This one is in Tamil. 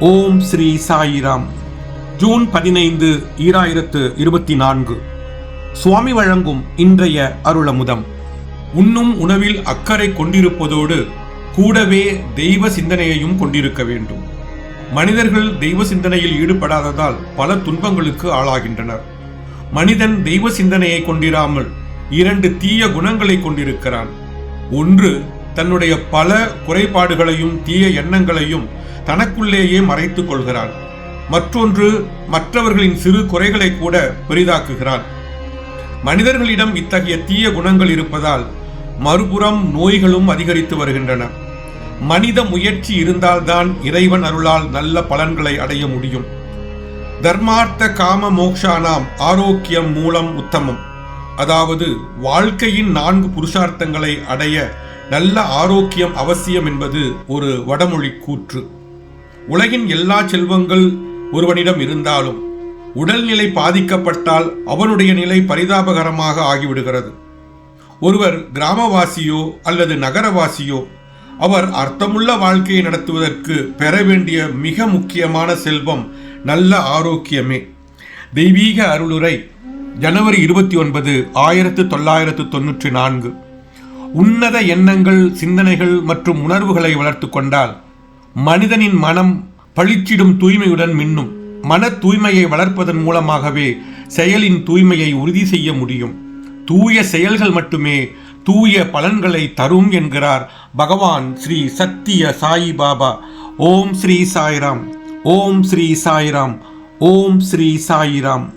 ஓம் ஸ்ரீ சாயிராம். ஜூன் பதினைந்து ஈராயிரத்து இருபத்தி நான்கு. சுவாமி வழங்கும் இன்றைய அருளமுதம். உண்ணும் உணவில் அக்கறை கொண்டிருப்பதோடு கூடவே தெய்வ சிந்தனையையும் கொண்டிருக்க வேண்டும். மனிதர்கள் தெய்வ சிந்தனையில் ஈடுபடாததால் பல துன்பங்களுக்கு ஆளாகின்றனர். மனிதன் தெய்வ சிந்தனையை கொண்டிராமல் இரண்டு தீய குணங்களை கொண்டிருக்கிறான். ஒன்று தன்னுடைய பல குறைபாடுகளையும் தீய எண்ணங்களையும் தனக்குள்ளேயே மறைத்துக் கொள்கிறான். மற்றொன்று மற்றவர்களின் சிறு குறைகளை கூட பெரிதாக்குகிறான். மனிதர்களிடம் இத்தகைய தீய குணங்கள் இருப்பதால் மறுபுறம் நோய்களும் அதிகரித்து வருகின்றன. மனித முயற்சி இருந்தால்தான் இறைவன் அருளால் நல்ல பலன்களை அடைய முடியும். தர்மார்த்த காம மோக்ஷானாம் ஆரோக்கியம் மூலம் உத்தமம். அதாவது வாழ்க்கையின் நான்கு புருஷார்த்தங்களை அடைய நல்ல ஆரோக்கியம் அவசியம் என்பது ஒரு வடமொழி கூற்று. உலகின் எல்லா செல்வங்கள் ஒருவனிடம் இருந்தாலும் உடல்நிலை பாதிக்கப்பட்டால் அவனுடைய நிலை பரிதாபகரமாக ஆகிவிடுகிறது. ஒருவர் கிராமவாசியோ அல்லது நகரவாசியோ அவர் அர்த்தமுள்ள வாழ்க்கையை நடத்துவதற்கு பெற வேண்டிய மிக முக்கியமான செல்வம் நல்ல ஆரோக்கியமே. தெய்வீக அருளுரை ஜனவரி இருபத்தி ஒன்பது ஆயிரத்து தொள்ளாயிரத்து தொன்னூற்றி நான்கு. உன்னத எண்ணங்கள் சிந்தனைகள் மற்றும் உணர்வுகளை வளர்த்து கொண்டால் மனிதனின் மனம் பளிச்சிடும் தூய்மையுடன் மின்னும். மன தூய்மையை வளர்ப்பதன் மூலமாகவே செயலின் தூய்மையை உறுதி செய்ய முடியும். தூய செயல்கள் மட்டுமே தூய பலன்களை தரும் என்கிறார் பகவான் ஸ்ரீ சத்திய சாயி பாபா. ஓம் ஸ்ரீ சாய்ராம். ஓம் ஸ்ரீ சாய்ராம். ஓம் ஸ்ரீ சாய்ராம்.